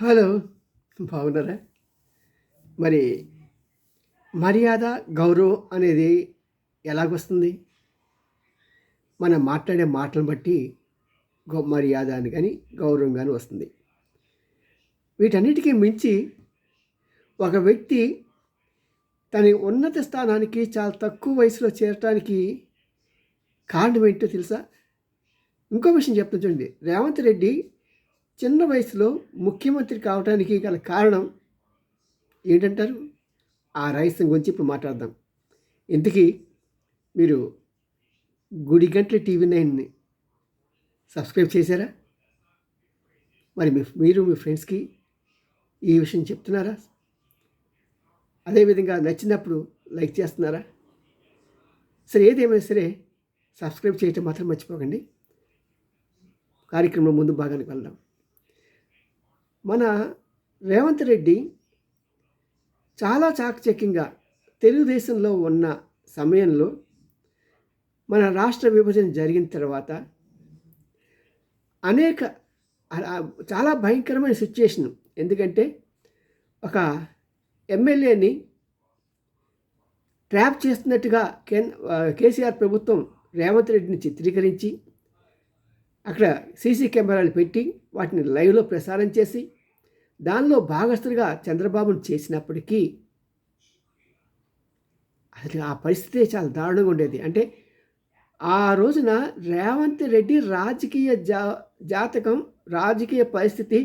Hello బాగున్నారా? మరి మర్యాద గౌరవం అనేది ఎలాగొస్తుంది? మనం మాట్లాడే మాటలను బట్టి గౌ మర్యాద అని కానీ గౌరవం కానీ వస్తుంది. వీటన్నిటికీ మించి ఒక వ్యక్తి తన ఉన్నత స్థానానికి చాలా తక్కువ వయసులో చేరటానికి కారణం ఏంటో తెలుసా? ఇంకో విషయం చెప్తాను చూడండి. రేవంత్ రెడ్డి చిన్న వయసులో ముఖ్యమంత్రి కావడానికి గల కారణం ఏంటంటారు? ఆ రహస్యం గురించి ఇప్పుడు మాట్లాడదాం. ఇంతకీ మీరు గుడి గంటల టీవీ నైన్ని సబ్స్క్రైబ్ చేశారా? మరి మీ మీరు మీ ఫ్రెండ్స్కి ఈ విషయం చెప్తున్నారా? అదేవిధంగా నచ్చినప్పుడు లైక్ చేస్తున్నారా? సరే ఏదేమైనా సరే సబ్స్క్రైబ్ చేయటం మాత్రం మర్చిపోకండి. కార్యక్రమం ముందు భాగానికి వెళ్దాం. మన రేవంత్ రెడ్డి చాలా చాకచక్యంగా తెలుగుదేశంలో ఉన్న సమయంలో మన రాష్ట్ర విభజన జరిగిన తర్వాత అనేక చాలా భయంకరమైన సిచ్యుయేషన్ ఎందుకంటే ఒక ఎమ్మెల్యేని ట్రాప్ చేస్తున్నట్టుగా కేన్ కేసీఆర్ ప్రభుత్వం రేవంత్ రెడ్డిని చిత్రీకరించి అక్కడ సీసీ కెమెరాలు పెట్టి వాటిని లైవ్లో ప్రసారం చేసి దానిలో భాగస్తులుగా చంద్రబాబును చేసినప్పటికీ అసలు ఆ పరిస్థితి చాలా దారుణంగా ఉండేది. అంటే ఆ రోజున రేవంత్ రెడ్డి రాజకీయ జా జాతకం రాజకీయ పరిస్థితి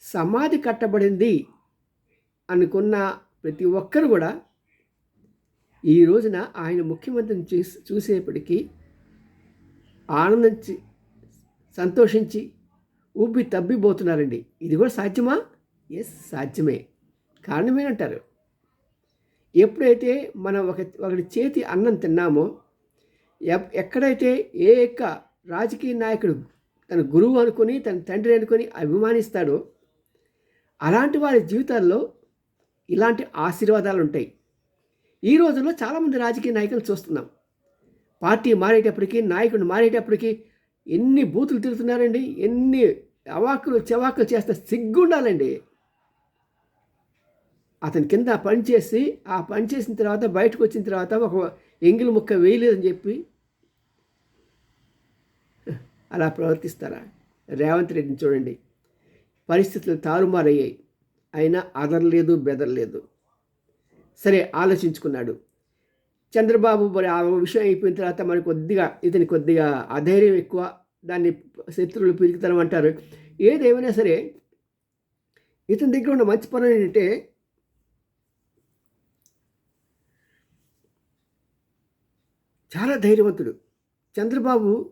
సమాధి కట్టబడింది అనుకున్న ప్రతి ఒక్కరు కూడా ఈ రోజున ఆయన ముఖ్యమంత్రిని చూసి చూసేప్పటికీ ఆనందించి సంతోషించి ఊపి తబ్బిపోతున్నారండి ఇది కూడా సాధ్యమా? ఎస్ సాధ్యమే. కారణమేనంటారు. ఎప్పుడైతే మనం ఒక ఒకటి చేతి అన్నం తిన్నామో ఎక్కడైతే ఏ యొక్క రాజకీయ నాయకుడు తన గురువు అనుకొని తన తండ్రి అనుకొని అభిమానిస్తాడో అలాంటి వారి జీవితాల్లో ఇలాంటి ఆశీర్వాదాలు ఉంటాయి ఈ రోజుల్లో చాలామంది రాజకీయ నాయకులు చూస్తున్నాం. పార్టీ మారేటప్పటికీ నాయకుడు మారేటప్పటికి ఎన్ని బూతులు తిరుగుతున్నారండి ఎన్ని అవాకులు చెవాకులు చేస్తే సిగ్గుండాలండి. అతని కింద పని చేసి ఆ పని చేసిన తర్వాత బయటకు వచ్చిన తర్వాత ఒక ఎంగిలి ముక్క వేయలేదని చెప్పి అలా ప్రవర్తిస్తారా? రేవంత్ రెడ్డిని చూడండి. పరిస్థితులు తారుమారయ్యాయి. అయినా అదరలేదు బెదరలేదు. సరే ఆలోచించుకున్నాడు. చంద్రబాబు మరి ఆ విషయం అయిపోయిన తర్వాత మరి కొద్దిగా ఇతని కొద్దిగా అధైర్యం ఎక్కువ దాన్ని శత్రువులు పిరికితనం అంటారు. ఏదేమైనా సరే ఇతని దగ్గర ఉన్న మంచి పనులు ఏంటంటే చాలా ధైర్యవంతుడు. చంద్రబాబు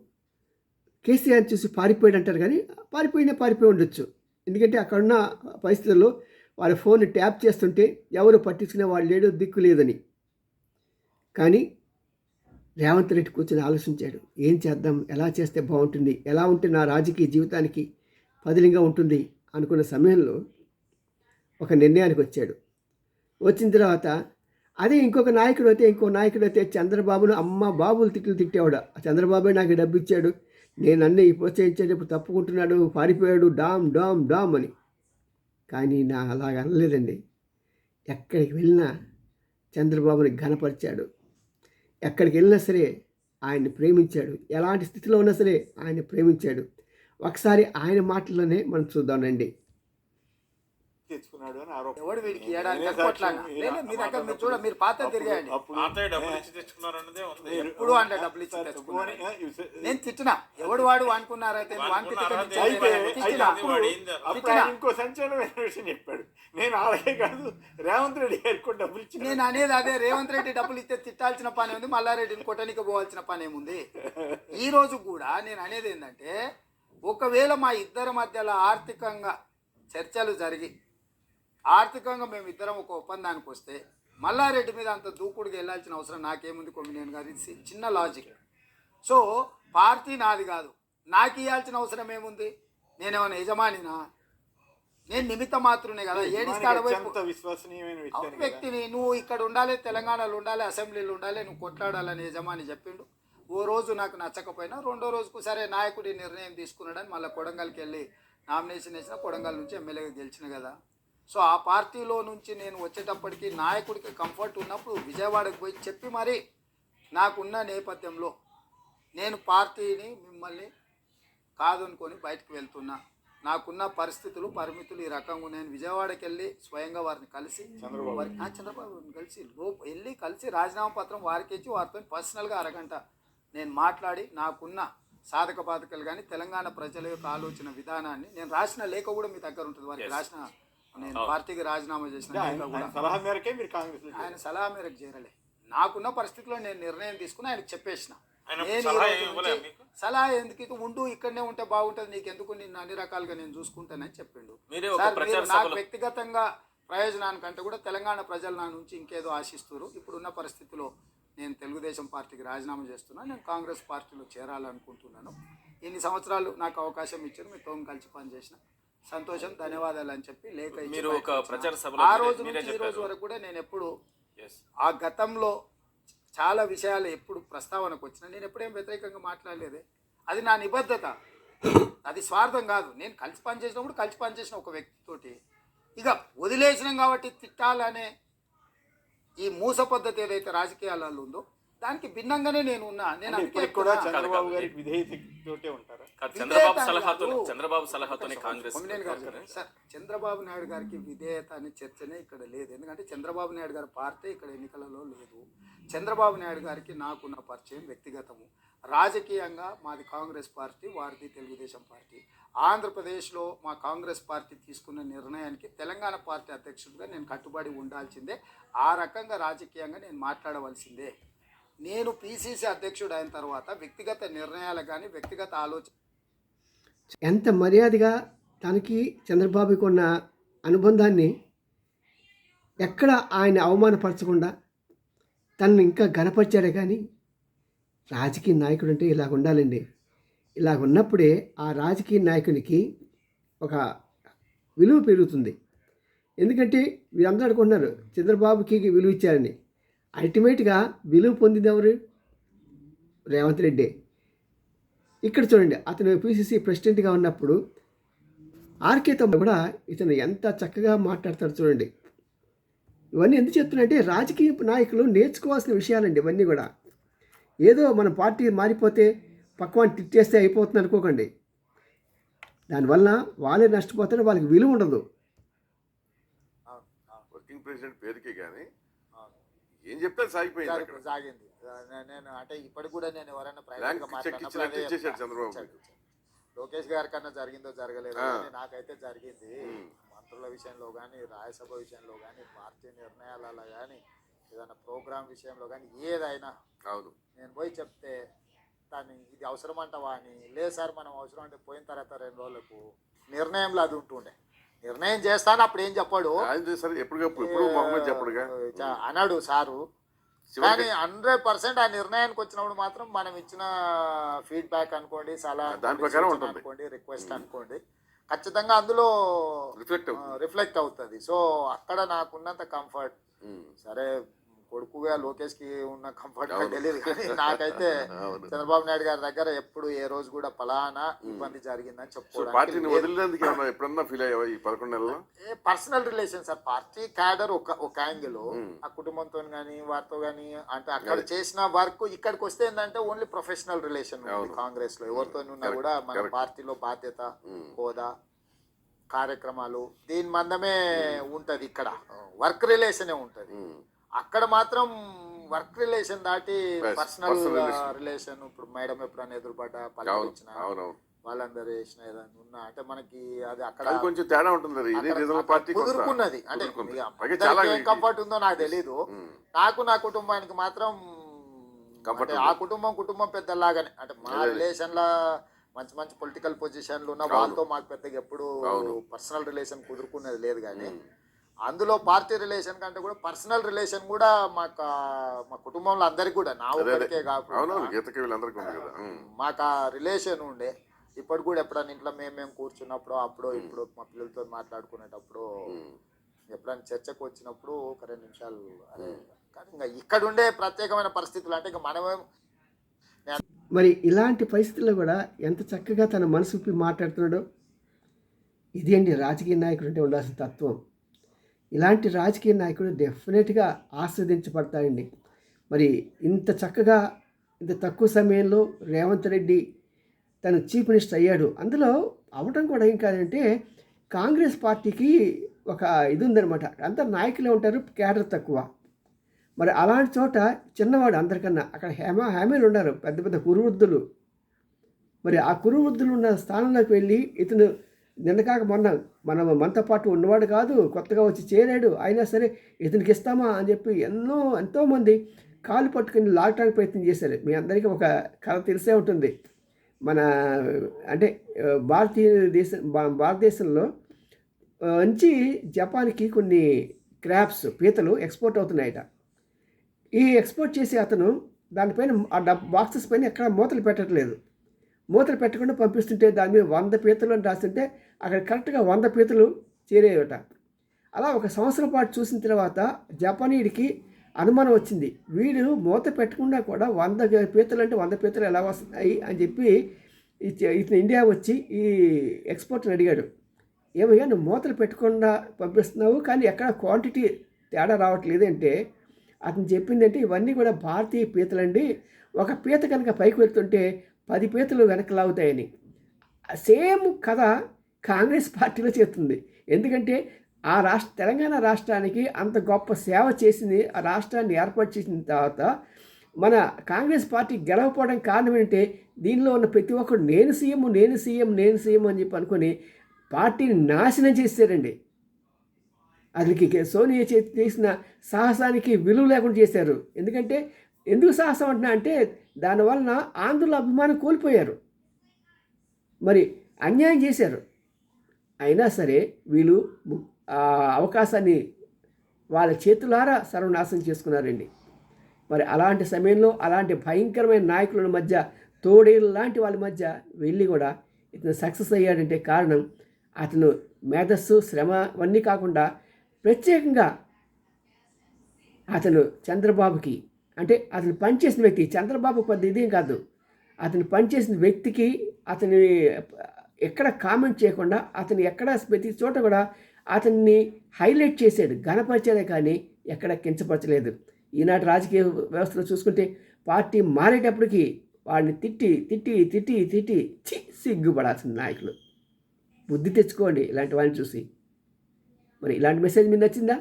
కేసీఆర్ చూసి పారిపోయాడు అంటారు కానీ పారిపోయినా పారిపోయి ఉండొచ్చు. ఎందుకంటే అక్కడున్న పరిస్థితుల్లో వాళ్ళ ఫోన్ ట్యాప్ చేస్తుంటే ఎవరు పట్టించుకునే వాళ్ళు లేడు దిక్కు లేదని. కానీ రేవంత్ రెడ్డి కూర్చొని ఆలోచించాడు. ఏం చేద్దాం? ఎలా చేస్తే బాగుంటుంది? ఎలా ఉంటే నా రాజకీయ జీవితానికి పదిలింగా ఉంటుంది? అనుకున్న సమయంలో ఒక నిర్ణయానికి వచ్చాడు. వచ్చిన తర్వాత అదే ఇంకొక నాయకుడు అయితే ఇంకో నాయకుడు అయితే చంద్రబాబును అమ్మ బాబులు తిట్లు తిట్టేవాడు. ఆ చంద్రబాబే నాకు డబ్బు ఇచ్చాడు. నేను అన్నీ ప్రోత్సహించేటప్పుడు తప్పుకుంటున్నాడు పారిపోయాడు డామ్ డామ్ డామ్ అని. కానీ నా అలాగ అనలేదండి. ఎక్కడికి వెళ్ళినా చంద్రబాబుని ఘనపరిచాడు. ఎక్కడికి వెళ్ళినా సరే ఆయన్ని ప్రేమించాడు. ఎలాంటి స్థితిలో ఉన్నా సరే ఆయన ప్రేమించాడు. ఒకసారి ఆయన మాటల్లోనే మనం చూద్దామండి. తెచ్చుకున్నాడు అని ఆరోపణ ఎవడు వీడికి. లేదు మీ దగ్గర మీరు చూడ మీరు పాత తిరిగాయండి. ఇచ్చి ఎప్పుడు అంటే డబ్బులు ఇచ్చి తెచ్చుకున్నాడు. నేను తిట్టినా. ఎవడు వాడు అనుకున్నారైతే ఇంకో సంచలనమైన విషయం చెప్పాడు. నేను అలాగే కాదు రేవంత్ రెడ్డి గారికి కూడా డబ్బులు ఇచ్చాను నేను అనేది అదే రేవంత్ రెడ్డి డబ్బులు ఇస్తే తిట్టాల్సిన పని ఉంది మల్లారెడ్డిని కొట్టనికి పోవాల్సిన పని ఏముంది? ఈ రోజు కూడా నేను అనేది ఏంటంటే ఒకవేళ మా ఇద్దరి మధ్యలో ఆర్థికంగా చర్చలు జరిగి ఆర్థికంగా మేము ఇద్దరం ఒక ఒప్పందానికి వస్తే మల్లారెడ్డి మీద అంత దూకుడుగా వెళ్ళాల్సిన అవసరం నాకేముంది కొమ్మినేని గారు? ఇది చిన్న లాజిక్ సో పార్టీ నాది కాదు. నాకు ఇవ్వాల్సిన అవసరం ఏముంది? నేనేమైనా యజమానినా? నేను నిమిత్త మాత్రమే కదా. ఏడిస్తాడ. వ్యక్తిని నువ్వు ఇక్కడ ఉండాలి తెలంగాణలో ఉండాలి అసెంబ్లీలో ఉండాలి నువ్వు కొట్లాడాలని యజమాని చెప్పిండు. ఓ రోజు నాకు నచ్చకపోయినా రెండో రోజుకు సరే నాయకుడి నిర్ణయం తీసుకున్నాడని మళ్ళీ కొడంగల్కి వెళ్ళి నామినేషన్ వేసిన కొడంగల్ నుంచి ఎమ్మెల్యేగా గెలిచిన కదా. సో ఆ పార్టీలో నుంచి నేను వచ్చేటప్పటికి నాయకుడికి కంఫర్ట్ ఉన్నప్పుడు విజయవాడకు పోయి చెప్పి మరి నాకున్న నేపథ్యంలో నేను పార్టీని మిమ్మల్ని కాదనుకొని బయటకు వెళ్తున్నా. నాకున్న పరిస్థితులు పరిమితులు ఈ రకంగా ఉన్నాయని విజయవాడకి వెళ్ళి స్వయంగా వారిని కలిసి వారి ఆ, చంద్రబాబుని కలిసి లోప వెళ్ళి కలిసి రాజీనామా పత్రం వారికి ఇచ్చి వారితో పర్సనల్గా అరగంట నేను మాట్లాడి నాకున్న సాధక బాధకాలు కానీ తెలంగాణ ప్రజల యొక్క ఆలోచన విధానాన్ని నేను రాసిన లేఖ కూడా మీ దగ్గర ఉంటుంది. వారికి రాసిన నేను పార్టీకి రాజీనామా చేసిన సలహా మేరకే మీరు కాంగ్రెస్ ఆయన సలహా మేరకు చేరలే. నాకున్న పరిస్థితిలో నేను నిర్ణయం తీసుకుని ఆయనకు చెప్పేసిన. నేను సలహా ఎందుకు ఉండు ఇక్కడనే ఉంటే బాగుంటుంది నీకు ఎందుకు నిన్ను అన్ని రకాలుగా నేను చూసుకుంటానని చెప్పిండు. మీరే ఒక సార్, ప్రచార మీరు నాకు వ్యక్తిగతంగా ప్రయోజనానికంటే కూడా తెలంగాణ ప్రజలు నా నుంచి ఇంకేదో ఆశిస్తున్నారు. ఇప్పుడున్న పరిస్థితిలో నేను తెలుగుదేశం పార్టీకి రాజీనామా చేస్తున్నా. నేను కాంగ్రెస్ పార్టీలో చేరాలనుకుంటున్నాను. ఇన్ని సంవత్సరాలు నాకు అవకాశం ఇచ్చారు మీతో కలిసి పనిచేసిన. సంతోషం ధన్యవాదాలు అని చెప్పి లేఖ ఇచ్చి మీరు ఒక ప్రచార. సభలో ఆ రోజు నుంచి ఈ రోజు. వరకు కూడా నేను ఎప్పుడు ఆ గతంలో చాలా విషయాలు ఎప్పుడు ప్రస్తావనకు వచ్చినా నేను ఎప్పుడేం వ్యతిరేకంగా మాట్లాడలేదే అది నా నిబద్ధత అది స్వార్థం కాదు నేను కలిసి పనిచేసినప్పుడు కలిసి పనిచేసిన ఒక వ్యక్తితోటి ఇక వదిలేసినాం కాబట్టి తిట్టాలనే ఈ మూస పద్ధతి ఏదైతే రాజకీయాలలో ఉందో దానికి భిన్నంగానే నేను ఉన్నా. నేను అందుకే కూడా. చంద్రబాబు గారికి విధేయతతోటే ఉంటారా? చంద్రబాబు విధేయత సలహాతో. చంద్రబాబు సలహాతోనే కాంగ్రెస్. సార్ చంద్రబాబు నాయుడు గారికి విధేయత అనే చర్చనే ఇక్కడ లేదు. ఎందుకంటే చంద్రబాబు నాయుడు గారి పార్టీ ఇక్కడ ఎన్నికలలో లేదు. చంద్రబాబు నాయుడు గారికి నాకున్న పరిచయం వ్యక్తిగతము. రాజకీయంగా మాది కాంగ్రెస్ పార్టీ వారిది తెలుగుదేశం పార్టీ. ఆంధ్రప్రదేశ్లో మా కాంగ్రెస్ పార్టీ తీసుకున్న నిర్ణయానికి తెలంగాణ పార్టీ అధ్యక్షుడిగా నేను కట్టుబడి ఉండాల్సిందే. ఆ రకంగా రాజకీయంగా నేను మాట్లాడవలసిందే. నేను పిసిసి అధ్యక్షుడు అయిన తర్వాత వ్యక్తిగత నిర్ణయాలు కానీ వ్యక్తిగత ఆలోచన ఎంత మర్యాదగా తనకి చంద్రబాబుకి ఉన్న అనుబంధాన్ని ఎక్కడ ఆయన అవమానపరచకుండా తనను ఇంకా గనపరిచాడే కానీ రాజకీయ నాయకుడు అంటే ఇలాగ ఉండాలండి. ఇలాగ ఉన్నప్పుడే ఆ రాజకీయ నాయకునికి ఒక విలువ పెరుగుతుంది. ఎందుకంటే వీరందరూ అనుకుంటున్నారు చంద్రబాబుకి విలువ ఇచ్చారని. అల్టిమేట్గా విలువ పొందింది ఎవరు? రేవంత్ రెడ్డి. ఇక్కడ చూడండి అతను పిసిసి ప్రెసిడెంట్గా ఉన్నప్పుడు ఆర్కేతో కూడా ఇతను ఎంత చక్కగా మాట్లాడతాడు చూడండి. ఇవన్నీ ఎందుకు చెప్తున్నానంటే రాజకీయ నాయకులు నేర్చుకోవాల్సిన విషయాలండి ఇవన్నీ కూడా. ఏదో మన పార్టీ మారిపోతే పక్కవాన్ని తిట్టేస్తే అయిపోతుంది అనుకోకండి. దానివల్ల వాళ్ళే నష్టపోతారు వాళ్ళకి విలువ ఉండదు. వర్కింగ్ ప్రెసిడెంట్ పేరుకే కానీ ఏం చెప్తే సాగిపోయింది సాగింది. నేను అంటే ఇప్పటికి కూడా నేను ఎవరైనా ప్రైవేట్. లోకేష్ గారి కన్నా జరిగిందో జరగలేదో నాకైతే జరిగింది. మంత్రుల విషయంలో కానీ రాజ్యసభ విషయంలో కానీ పార్టీ నిర్ణయాలలో కానీ ఏదైనా ప్రోగ్రామ్ విషయంలో కానీ ఏదైనా అవును. నేను పోయి చెప్తే దాన్ని ఇది అవసరం అంటావా అని లేదు సార్ మనం అవసరం అంటే పోయిన తర్వాత రెండు రోజులకు నిర్ణయంలో అది ఉంటుండే. నిర్ణయం చేస్తాను అప్పుడు ఏం చెప్పాడు? ఆయన ఎప్పటికప్పుడు ఎప్పుడు మొహమ్మద్ చెప్పడుగా. చ- అన్నాడు సారు. కానీ హండ్రెడ్ పర్సెంట్ ఆ నిర్ణయానికి వచ్చినప్పుడు మాత్రం మనం ఇచ్చిన ఫీడ్బ్యాక్ అనుకోండి సలహా దాని అనుకోండి, ప్రకారం రిక్వెస్ట్ అనుకోండి ఖచ్చితంగా అందులో రిఫ్లెక్ట్ అవుతుంది. రిఫ్లెక్ట్ అవుతుంది. సో అక్కడ నాకున్నంత కంఫర్ట్. సరే కొడుకుగా లోకేష్కి ఉన్న కంఫర్ట్. తెలియదు కానీ నాకైతే. చంద్రబాబు నాయుడు గారి దగ్గర ఎప్పుడు ఏ రోజు కూడా ఫలానా ఇబ్బంది జరిగిందని చెప్పుకోవడానికి ఎప్పుడన్నా ఫీల్ అయ్యావా ఈ పదకొండు నెలల్లో ఏ personal relation sir party cadre ఒక ఒక యాంగిల్. ఆ కుటుంబంతో కానీ వారితో కానీ అంటే అక్కడ చేసిన వర్క్ ఇక్కడికి వస్తే ఏంటంటే ఓన్లీ ప్రొఫెషనల్ రిలేషన్. కాంగ్రెస్లో ఎవరితో ఉన్నా కూడా మన. పార్టీలో బాధ్యత. హోదా కార్యక్రమాలు దీని మందమే ఉంటది ఇక్కడ వర్క్ రిలేషనే ఉంటది. అక్కడ మాత్రం వర్క్ రిలేషన్ దాటి పర్సనల్. రిలేషన్ ఇప్పుడు మేడం ఎప్పుడైనా ఎదురుపడ్డా పలకరించిన వాళ్ళందరూ చేసిన ఏదైనా ఉన్నా అంటే మనకి అది అక్కడ కొంచెం తేడా ఉంటుంది కుదురుకున్నది అంటే ఏం కంఫర్ట్ ఉందో నాకు తెలీదు ఉమ్. నాకు నా కుటుంబానికి మాత్రం. ఆ కుటుంబం కుటుంబం పెద్దలాగానే అంటే మా. రిలేషన్ లా మంచి మంచి పొలిటికల్ పొజిషన్లు ఉన్న. వాళ్ళతో మాకు పెద్దగా ఎప్పుడు. పర్సనల్ రిలేషన్ కుదురుకున్నది లేదు కానీ ఉమ్. అందులో పార్టీ రిలేషన్ కంటే కూడా పర్సనల్ రిలేషన్ కూడా మాకు మా కుటుంబంలో అందరికి కూడా నా ఒక్కరికే కాకుండా. మాకు ఆ రిలేషన్ ఉండే. ఇప్పుడు కూడా ఎప్పుడైనా ఇంట్లో మేము మేము కూర్చున్నప్పుడు అప్పుడు ఇప్పుడు మా పిల్లలతో మాట్లాడుకునేటప్పుడు. ఎప్పుడైనా చర్చకు వచ్చినప్పుడు ఒక రెండు నిమిషాలు అదే. కానీ ఇంకా ఇక్కడ ఉండే ప్రత్యేకమైన పరిస్థితులు అంటే ఇంకా మనమే మరి ఇలాంటి పరిస్థితుల్లో కూడా ఎంత చక్కగా తన మనసు విప్పి మాట్లాడుతున్నాడో ఇది అండి రాజకీయ నాయకుడు అంటే ఉండాల్సిన తత్వం. ఇలాంటి రాజకీయ నాయకుడు డెఫినెట్గా ఆస్వాదించబడతాడండి మరి ఇంత చక్కగా ఇంత తక్కువ సమయంలో రేవంత్ రెడ్డి తను చీఫ్ మినిస్టర్ అయ్యాడు. అందులో అవటం కూడా ఏం కాదంటే కాంగ్రెస్ పార్టీకి ఒక ఇది ఉందనమాట అంతా నాయకులే ఉంటారు క్యాడర్ తక్కువ. మరి అలాంటి చోట చిన్నవాడు అందరికన్నా అక్కడ హేమ హామీలు ఉన్నారు పెద్ద పెద్ద కురువృద్ధులు. మరి ఆ కురువృద్ధులు ఉన్న స్థానంలోకి వెళ్ళి ఇతను నిన్నకాక మొన్న మన మనతో పాటు ఉన్నవాడు కాదు కొత్తగా వచ్చి చేరాడు అయినా సరే ఇతనికి ఇస్తామా అని చెప్పి ఎన్నో ఎంతోమంది కాలు పట్టుకుని లాగటానికి ప్రయత్నం చేశారు. మీ అందరికీ ఒక కథ తెలిసే ఉంటుంది. మన అంటే భారతీయ దేశ భారతదేశంలో నుంచి జపాన్కి కొన్ని క్రాప్స్ పీతలు ఎక్స్పోర్ట్ అవుతున్నాయట. ఈ ఎక్స్పోర్ట్ చేసే అతను దానిపైన ఆ డబ్ బాక్సెస్ పైన ఎక్కడ మూతలు పెట్టట్లేదు. మూతలు పెట్టకుండా పంపిస్తుంటే దాని మీద వంద పీతలు అని రాస్తుంటే అక్కడ కరెక్ట్గా వంద పీతలు చేరేయట. అలా ఒక సంవత్సరం పాటు చూసిన తర్వాత జపానీడికి అనుమానం వచ్చింది. వీడు మూత పెట్టకుండా కూడా వంద పీతలు అంటే వంద పీతలు ఎలా వస్తున్నాయి అని చెప్పి ఇతను ఇండియా వచ్చి ఈ ఎక్స్పోర్ట్ని అడిగాడు. ఏమయ్యా నువ్వు మూతలు పెట్టకుండా పంపిస్తున్నావు కానీ ఎక్కడ క్వాంటిటీ తేడా రావట్లేదు అంటే అతను చెప్పిందంటే ఇవన్నీ కూడా భారతీయ పీతలండి. ఒక పీత కనుక పైకి వెళ్తుంటే పది పీతలు వెనకలాగుతాయని సేమ్ కథ కాంగ్రెస్ పార్టీలో చేరుతుంది. ఎందుకంటే ఆ రాష్ట్ర తెలంగాణ రాష్ట్రానికి అంత గొప్ప సేవ చేసింది ఆ రాష్ట్రాన్ని ఏర్పాటు చేసిన తర్వాత మన కాంగ్రెస్ పార్టీ గెలవపోవడం కారణం ఏంటంటే దీనిలో ఉన్న ప్రతి ఒక్కరు నేను సీఎం నేను సీఎం నేను సీఎం అని చెప్పి అనుకుని పార్టీని నాశనం చేశారండి అది సోనియా చేసిన సాహసానికి విలువ లేకుండా చేశారు. ఎందుకంటే ఎందుకు సాహసం అంటున్నా అంటే దానివలన ఆంధ్రుల అభిమానం కోల్పోయారు. మరి అన్యాయం చేశారు. అయినా సరే వీళ్ళు ఆ అవకాశాన్ని వాళ్ళ చేతులారా సర్వనాశనం చేసుకున్నారండి. మరి అలాంటి సమయంలో అలాంటి భయంకరమైన నాయకుల మధ్య తోడేళ్ళు లాంటి వాళ్ళ మధ్య వెళ్ళి కూడా ఇతను సక్సెస్ అయ్యాడంటే కారణం అతను మేధస్సు శ్రమ అవన్నీ కాకుండా ప్రత్యేకంగా అతను చంద్రబాబుకి అంటే అతను పనిచేసిన వ్యక్తి చంద్రబాబు పెద్ద ఇదేం కాదు. అతను పనిచేసిన వ్యక్తికి అతని ఎక్కడ కామెంట్ చేయకుండా అతను ఎక్కడ ప్రతి చోట కూడా అతన్ని హైలైట్ చేశాడు ఘనపరిచేదే కానీ ఎక్కడ కించపరచలేదు. ఈనాటి రాజకీయ వ్యవస్థలో చూసుకుంటే పార్టీ మారేటప్పటికీ వాడిని తిట్టి తిట్టి తిట్టి తిట్టి చి సిగ్గుపడాల్సిన నాయకులు. బుద్ధి తెచ్చుకోండి ఇలాంటి వాళ్ళని చూసి. మరి ఇలాంటి మెసేజ్ మీకు నచ్చిందా?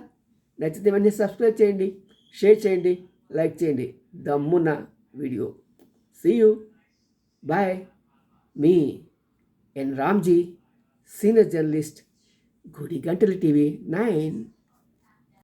నచ్చితే వెంటనే సబ్స్క్రైబ్ చేయండి షేర్ చేయండి లైక్ చేయండి. దమ్మున్న వీడియో సీ యూ బాయ్ మీ ఎన్ రామ్జీ సీనియర్ జర్నలిస్ట్ గుడి గంటల టీవీ నైన్